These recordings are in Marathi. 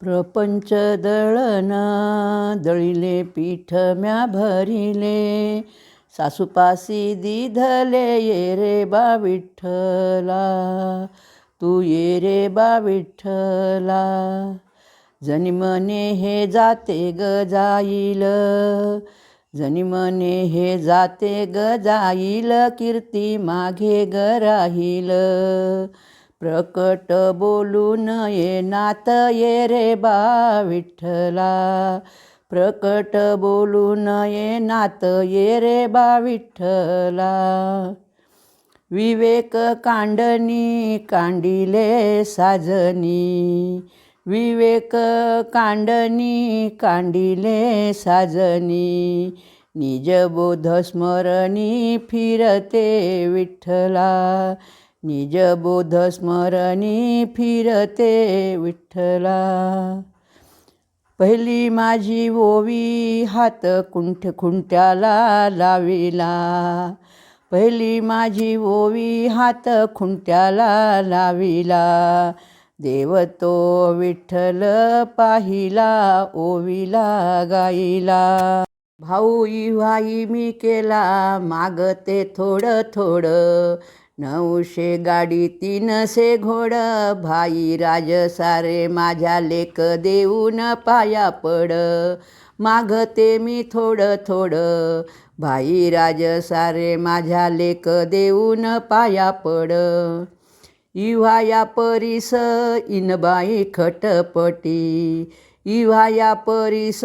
प्रपंच दळना दळिले पीठ म्या भरिले सासूपासी दिधले ये रे बा विठ्ठला तू ये रे बा विठ्ठला. जनिमने हे जाते ग जाईल जनिमने हे जाते ग जाईल कीर्ती मागे ग राहील. प्रकट बोलून ये नात ये रे बा विठ्ठला. प्रकट बोलून ये नात ये रे बा विठ्ठला. विवेक कांडणी कांडिले साजनी. विवेक कांडणी कांडिले साजनी. निजबोध स्मरणी फिरते विठ्ठला. निजबोध स्मरणी फिरते विठ्ठला. पहिली माझी ओवी हात कुंठ खुंट्याला लाविला. पहिली माझी ओवी हात खुंट्याला लाविला. देव तो विठ्ठल पाहिला ओवीला गाईला. भाऊ इव्हाई मी केला मागते थोडं थोडं. नऊशे गाडी तीनशे घोड. भाई राज सारे माझ्या लेक देऊन पाया पड. मागते मी थोडं थोडं. भाई राज सारे माझ्या लेक देऊन पाया पड. इव्हाया परीस इनबाई खटपटी. इव्हाया परीस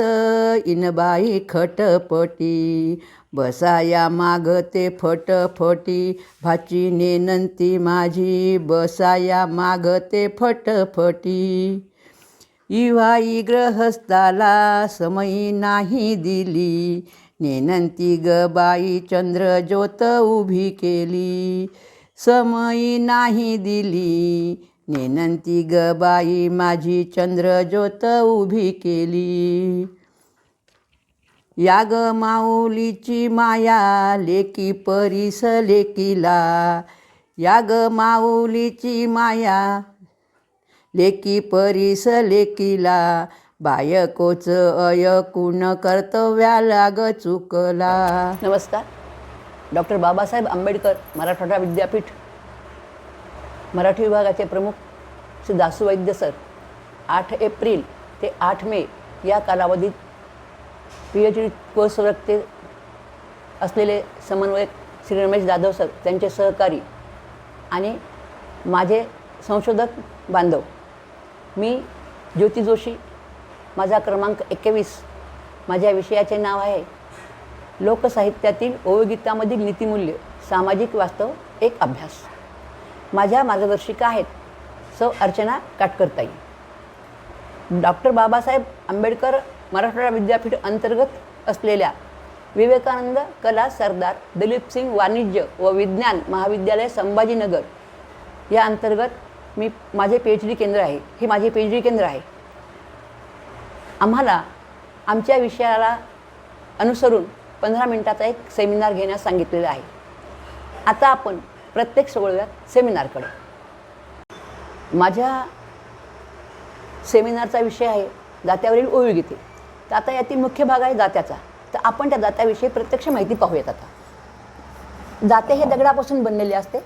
इनबाई खटपटी. बसाया मागते फटफटी. भाची नेनंती माझी बसाया मागते फटफटी. इवाई ग्रहस्थाला समयी नाही दिली. नेनंती ग बाई चंद्र ज्योत उभी केली. समयी नाही दिली. नेनंती ग बाई माझी चंद्र ज्योत उभी केली. याग माऊलीची माया लेकी परीस लेकीला. याग माऊलीची माया लेकी परीस लेकीला. बायकोच अयकुण कर्तव्याला ग चुकला. नमस्कार. डॉक्टर बाबासाहेब आंबेडकर मराठवाडा विद्यापीठ मराठी विभागाचे प्रमुख श्री दासू वैद्य सर. आठ एप्रिल ते आठ मे या कालावधीत पी एच डी कोर्स रक्ते असलेले समन्वयक श्री रमेश जाधव सर त्यांचे सहकारी आणि माझे संशोधक बांधव. मी ज्योती जोशी माझा क्रमांक एकवीस. माझ्या विषयाचे नाव आहे लोकसाहित्यातील ओवगीतामधील नीतिमूल्य सामाजिक वास्तव एक अभ्यास. माझ्या मार्गदर्शिका आहेत सौ. अर्चना काटकरताई. डॉक्टर बाबासाहेब आंबेडकर मराठवाडा विद्यापीठ अंतर्गत असलेल्या विवेकानंद कला सरदार दिलीपसिंग वाणिज्य व विज्ञान महाविद्यालय संभाजीनगर या अंतर्गत मी माझे पी एच डी केंद्र आहे. हे माझे पी एच डी केंद्र आहे. आम्हाला आमच्या विषयाला अनुसरून पंधरा मिनटाचा एक सेमिनार घेण्यास सांगितलेला आहे. आता आपण प्रत्येक वळूयात सेमिनारकडे माझ्या सेमिनारचा विषय आहे दात्यावरील ओविगीते तर आता यातील मुख्य भाग आहे दात्याचा. तर आपण त्या दात्याविषयी प्रत्यक्ष माहिती पाहूयात आता. दाते हे दगडापासून बनलेले असते.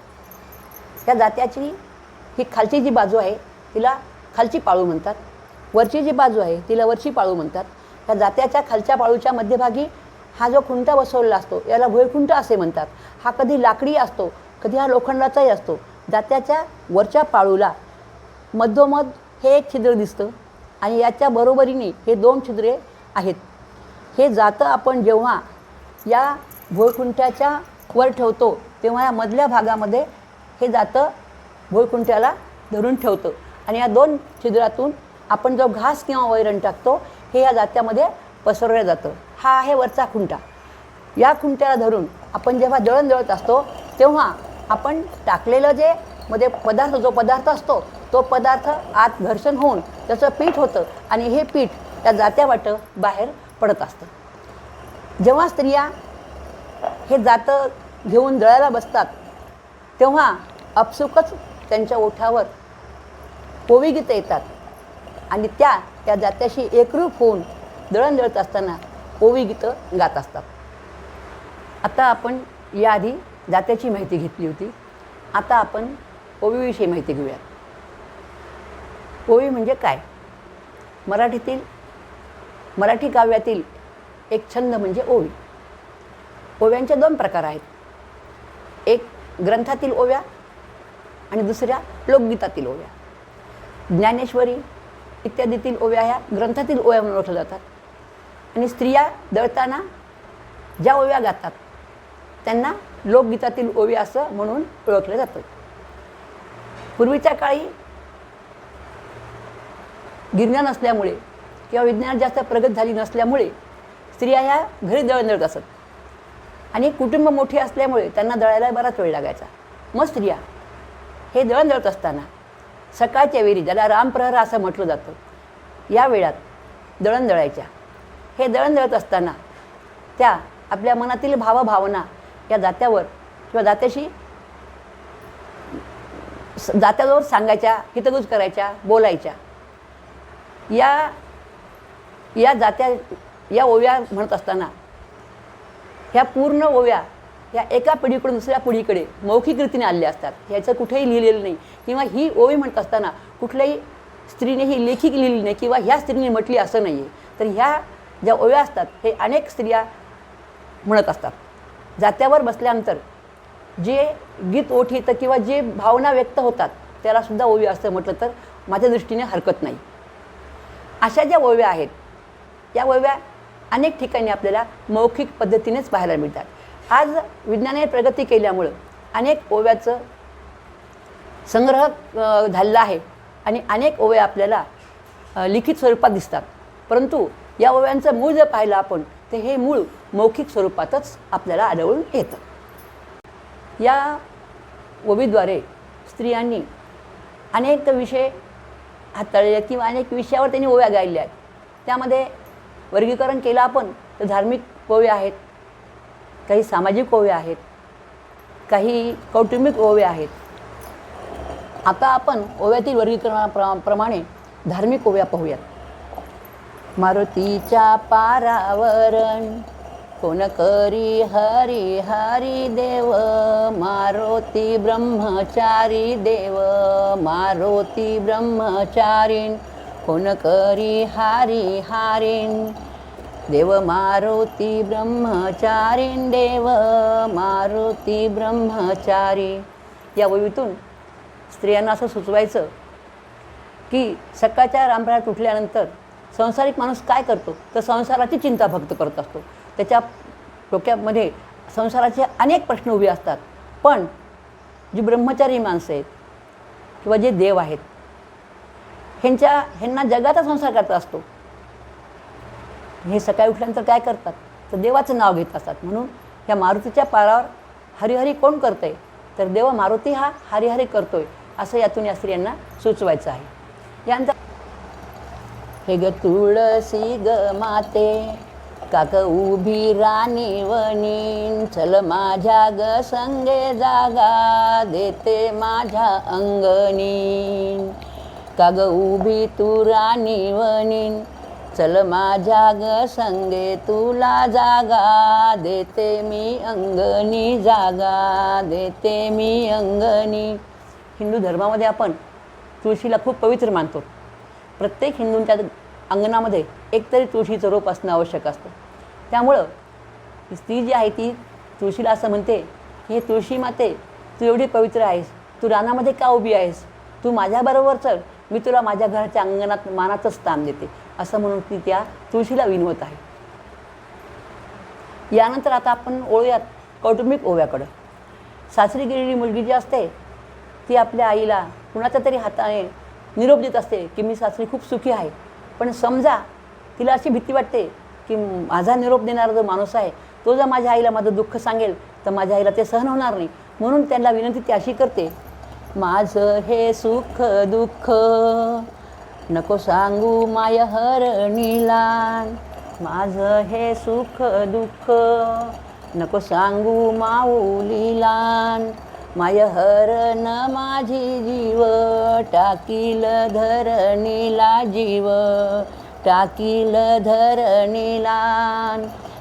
त्या दात्याची ही खालची जी बाजू आहे तिला खालची पाळू म्हणतात. वरची जी बाजू आहे तिला वरची पाळू म्हणतात. त्या दात्याच्या खालच्या पाळूच्या मध्यभागी हा जो खुंटा बसवलेला असतो याला भुईखुंट असे म्हणतात. हा कधी लाकडी असतो कधी हा लोखंडाचाही असतो. दात्याच्या वरच्या पाळूला मधोमध हे एक छिद्र दिसतं आणि याच्या बरोबरीने हे दोन छिद्रे आहेत. हे जातं आपण जेव्हा या भोयकुंट्याच्या वर ठेवतो तेव्हा या मधल्या भागामध्ये हे जातं भोयकुंट्याला धरून ठेवतं. आणि या दोन छिद्रातून आपण जो घास किंवा वैरण टाकतो हे या जात्यामध्ये पसरवलं जातं. हा आहे वरचा खुंटा. या खुंट्याला धरून आपण जेव्हा दळण दळत असतो तेव्हा आपण टाकलेलं जे मध्ये पदार्थ जो पदार्थ असतो तो पदार्थ आत घर्षण होऊन त्याचं पीठ होतं आणि हे पीठ त्या जात्या वाटं बाहेर पडत असतं. जेव्हा स्त्रिया हे जातं घेऊन जळायला बसतात तेव्हा अपसुकच त्यांच्या ओठावर कोवी गीतं येतात आणि त्या त्या जात्याशी एकरूप होऊन दळण दळत असताना कोवी गीतं गात असतात. आता आपण याआधी जात्याची माहिती घेतली होती. आता आपण ओवीविषयी माहिती घेऊयात. ओवी म्हणजे काय? मराठीतील मराठी काव्यातील एक छंद म्हणजे ओवी. ओव्यांचे दोन प्रकार आहेत. एक ग्रंथातील ओव्या आणि दुसऱ्या लोकगीतातील ओव्या. ज्ञानेश्वरी इत्यादीतील ओव्या ह्या ग्रंथातील ओव्या म्हणून ओळखल्या जातात. आणि स्त्रिया दळताना ज्या ओव्या गातात त्यांना लोकगीतातील ओवी असं म्हणून ओळखलं जातं. पूर्वीच्या काळी गिरण्या नसल्यामुळे किंवा विज्ञान जास्त प्रगत झाली नसल्यामुळे स्त्रिया ह्या घरी दळण दळत असत. आणि कुटुंब मोठी असल्यामुळे त्यांना दळायला बराच वेळ लागायचा. मग स्त्रिया हे दळण दळत असताना सकाळच्या वेळी ज्याला रामप्रहर असं म्हटलं जातं या वेळात दळण दळायच्या. हे दळण दळत असताना त्या आपल्या मनातील भावभावना या दात्यावर किंवा दात्याशी दात्याजवळ सांगायच्या हितगुज करायच्या बोलायच्या. या या जात्या या ओव्या म्हणत असताना ह्या पूर्ण ओव्या ह्या एका पिढीकडून दुसऱ्या पिढीकडे मौखिक रीतीने आलेल्या असतात. ह्याचं कुठेही लिहिलेलं नाही. किंवा ही ओवी म्हणत असताना कुठल्याही स्त्रीने ही लेखिक लिहिली नाही किंवा ह्या स्त्रीने म्हटली असं नाही आहे तर ह्या ज्या ओव्या असतात हे अनेक स्त्रिया म्हणत असतात. जात्यावर बसल्यानंतर जे गीत ओठ येतं किंवा जे भावना व्यक्त होतात त्यालासुद्धा ओवी असं म्हटलं तर माझ्या दृष्टीने हरकत नाही. अशा ज्या ओव्या आहेत या ओव्या अनेक ठिकाणी आपल्याला मौखिक पद्धतीनेच पाहायला मिळतात. आज विज्ञानाने प्रगती केल्यामुळं अनेक ओव्याचं संग्रह झालेला आहे आणि अनेक ओव्या आपल्याला लिखित स्वरूपात दिसतात. परंतु या ओव्यांचं मूळ जर पाहिलं आपण तर हे मूळ मौखिक स्वरूपातच आपल्याला आढळून येतं. या ओवीद्वारे स्त्रियांनी अनेक विषय हाताळले किंवा अनेक विषयावर त्यांनी ओव्या गायल्या आहेत त्यामध्ये वर्गीकरण केलं आपण तर धार्मिक ओव्या आहेत काही सामाजिक ओव्या आहेत काही कौटुंबिक ओव्या आहेत. आता आपण ओव्यातील वर्गीकरणाप्रमाणे धार्मिक ओव्या पाहूयात. मारुतीच्या पारावरण कोण करी हरी हरी देव मारुती ब्रह्मचारी देव मारुती ब्रह्मचारीन कोण करी हारी हारीण देव मारुती ब्रह्मचारीन देव मारुती ब्रह्मचारी. या ओवीतून स्त्रियांना असं सुचवायचं की सकाळच्या रामप्रहात उठल्यानंतर संसारिक माणूस काय करतो? तर संसाराची चिंता फक्त करत असतो. त्याच्या डोक्यामध्ये संसाराचे अनेक प्रश्न उभे असतात. पण जी ब्रह्मचारी माणसं आहेत किंवा जे देव आहेत ह्यांच्या ह्यांना जगाचा संसार करता असतो. हे सकाळी उठल्यानंतर काय करतात? तर देवाचं नाव घेत असतात. म्हणून या मारुतीच्या पारावर हरिहरी कोण करतंय? तर देव मारुती हा हरिहरी करतोय असं यातून या स्त्रियांना सुचवायचं आहे. यानंतर हे ग तुळसी ग माते काक उभी राणी वणीन चल माझ्या ग संगे जागा देते माझ्या अंगणी का उभी तू राणी वणीन चल माझ्या ग संगे तुला जागा देते मी अंगणी जागा देते मी अंगणी. हिंदू धर्मामध्ये आपण तुळशीला खूप पवित्र मानतो. प्रत्येक हिंदूंच्या अंगणामध्ये एकतरी तुळशीचं रोप असणं आवश्यक असतं. त्यामुळं स्त्री जी आहे ती तुळशीला असं म्हणते की हे तुळशी माते तू एवढी पवित्र आहेस तू रानामध्ये का उभी आहेस? तू माझ्याबरोबर चल मी तुला माझ्या घराच्या अंगणात मानाचं स्थान देते. असं म्हणून ती त्या तुळशीला विनवत आहे. यानंतर आता आपण ओळूयात कौटुंबिक ओव्याकडं. सासरी गेलेली मुलगी जी असते ती आपल्या आईला कुणाच्या तरी हाताने निरोप देत असते की मी सासरी खूप सुखी आहे पण समजा तिला अशी भीती वाटते की माझा निरोप देणारा जो माणूस आहे तो जर माझ्या आईला माझं दुःख सांगेल तर माझ्या आईला ते सहन होणार नाही. म्हणून त्यांना विनंती ती अशी करते माझं हे सुख दुःख नको सांगू माय हरणीला. माझं हे सुख दुःख नको सांगू माऊलीलान माय हरण माझी जीव टाकील धरणीला जीव टाकील धरणीला.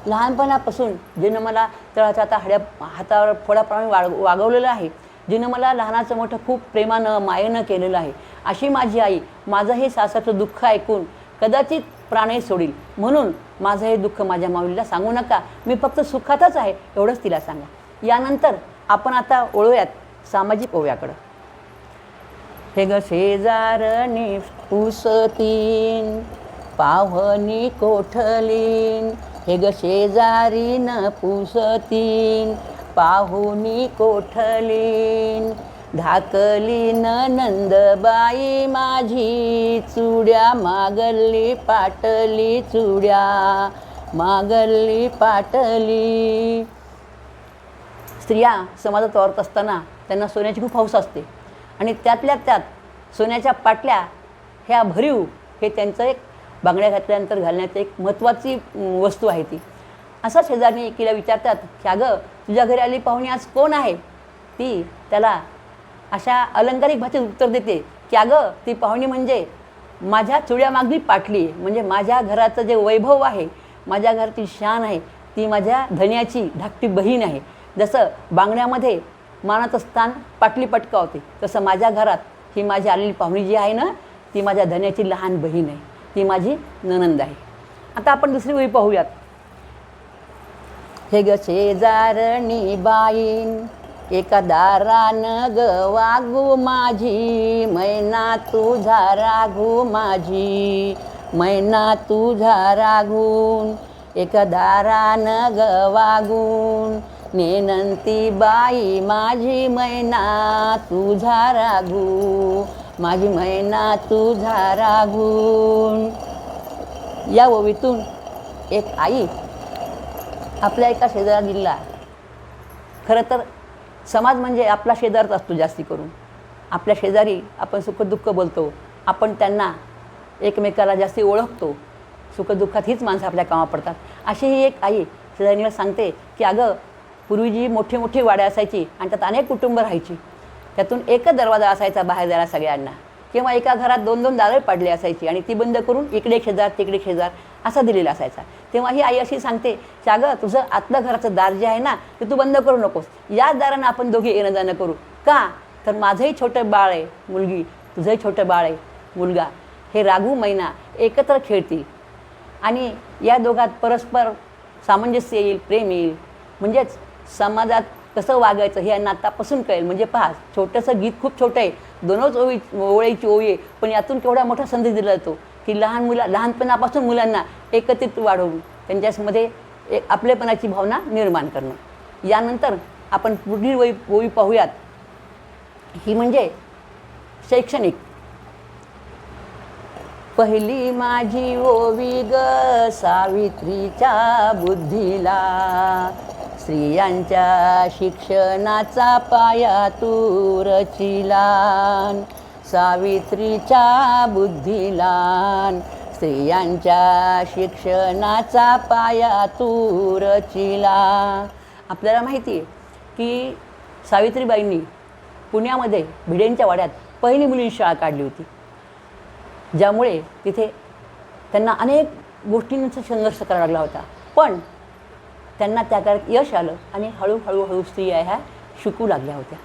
लहानपणापासून जिनं मला तळाच्या आता हाड्या हातावर फोडाप्रमाणे वाग वागवलेलं आहे जिनं मला लहानाचं मोठं खूप प्रेमानं मायेनं केलेलं आहे अशी माझी आई माझं हे सासरचं दुःख ऐकून कदाचित प्राणही सोडील. म्हणून माझं हे दुःख माझ्या माऊलीला सांगू नका. मी फक्त सुखातच आहे एवढंच तिला सांगा. यानंतर आपण आता ओळूयात सामाजिक ओव्याकडं. हे ग शेजारणी पुसतीन पावनी कोठलीन. हे ग शेजारीन पुसतीन पाहुनी कोठलीन. धाकलीन नंदबाई माझी चुड्या मागल्ली पाटली चुड्या मागल्ली पाटली. स्त्रिया समाजात वावरत असताना त्यांना सोन्याची खूप हौस असते. आणि त्यातल्या त्यात सोन्याच्या पाटल्या ह्या भरीव हे त्यांचं एक बांगड्या घातल्यानंतर घालण्याची एक महत्त्वाची वस्तू आहे ती. असा शेजारणी एकीला विचारतात की अगं तुझ्या घरी आली पाहुणी आज कोण आहे? ती त्याला अशा अलंकारिक भाषेत उत्तर देते की अगं ती पाहुणी म्हणजे माझ्या चुड्यामागली पाटली म्हणजे माझ्या घराचं जे वैभव आहे माझ्या घरातील शान आहे ती माझ्या धन्याची धाकटी बहीण आहे. जसं बांगड्यामध्ये मानाचं स्थान पाटली पटकावते तसं माझ्या घरात ही माझी आलेली पाहुणी जी आहे ना ती माझ्या धन्याची लहान बहीण आहे. ती माझी ननंद आहे. आता आपण दुसरी वेळी पाहूयात. हे ग शेजारणी बाईन एका दारान ग वागू माझी मैना तुझा राघू माझी मैना तुझा रागून एका दारान ग वागून नेनंती बाई माझी मैना तुझा राघू माझी मैना तुझा राघून या ओवीतून एक आई आपल्या एका शेजारीला खरं तर समाज म्हणजे आपला शेजारच असतो जास्ती करून. आपल्या शेजारी आपण सुखदुःख बोलतो. आपण त्यांना एकमेकाला जास्ती ओळखतो. सुखदुःखात हीच माणसं आपल्या कामा पडतात. अशी ही एक आई शेजारीला सांगते की अगं पूर्वी जी मोठी मोठी वाड्या असायची आणि त्यात अनेक कुटुंब राहायची. त्यातून एकच दरवाजा असायचा बाहेर जायला सगळ्यांना. किंवा एका घरात दोन दोन दारं पडली असायची आणि ती बंद करून इकडे शेजार तिकडे शेजार असा दिलेला असायचा. तेव्हा ही आई अशी सांगते की अगं तुझं आतलं घराचं दार जे आहे ना ते तू बंद करू नकोस. याच दारानं आपण दोघे येणं जाणं करू. का? तर माझंही छोटं बाळ आहे मुलगी. तुझंही छोटं बाळ आहे मुलगा. हे राघू मैना एकत्र खेळतील. आणि या दोघात परस्पर सामंजस्य येईल प्रेम येईल. म्हणजेच समाजात कसं वागायचं हे यांना आतापासून कळेल. म्हणजे पहा छोटंसं गीत खूप छोटं आहे. दोनच ओळी ओळीची ओळी आहे. पण यातून केवढा मोठा संदेश दिला जातो की लहान मुला लहानपणापासून मुलांना एकत्रित वाढवून त्यांच्यामध्ये एक आपलेपणाची भावना निर्माण करणं. यानंतर आपण पुढील ओळी ओळी पाहूयात. ही म्हणजे शैक्षणिक. पहिली माझी ओवी ग सावित्रीच्या बुद्धीला. स्त्रियांच्या शिक्षणाचा पाया तू रचिलान सावित्रीच्या बुद्धीलान. स्त्रियांच्या शिक्षणाचा पाया तू रचिला आपल्याला माहिती आहे की सावित्रीबाईंनी पुण्यामध्ये भिडेंच्या वाड्यात पहिली मुलींची शाळा काढली होती. ज्यामुळे तिथे त्यांना अनेक गोष्टींचा संघर्ष करावा लागला होता. पण त्यांना त्या काळात यश आलं आणि हळूहळू हळू स्त्रिया ह्या शिकू लागल्या होत्या.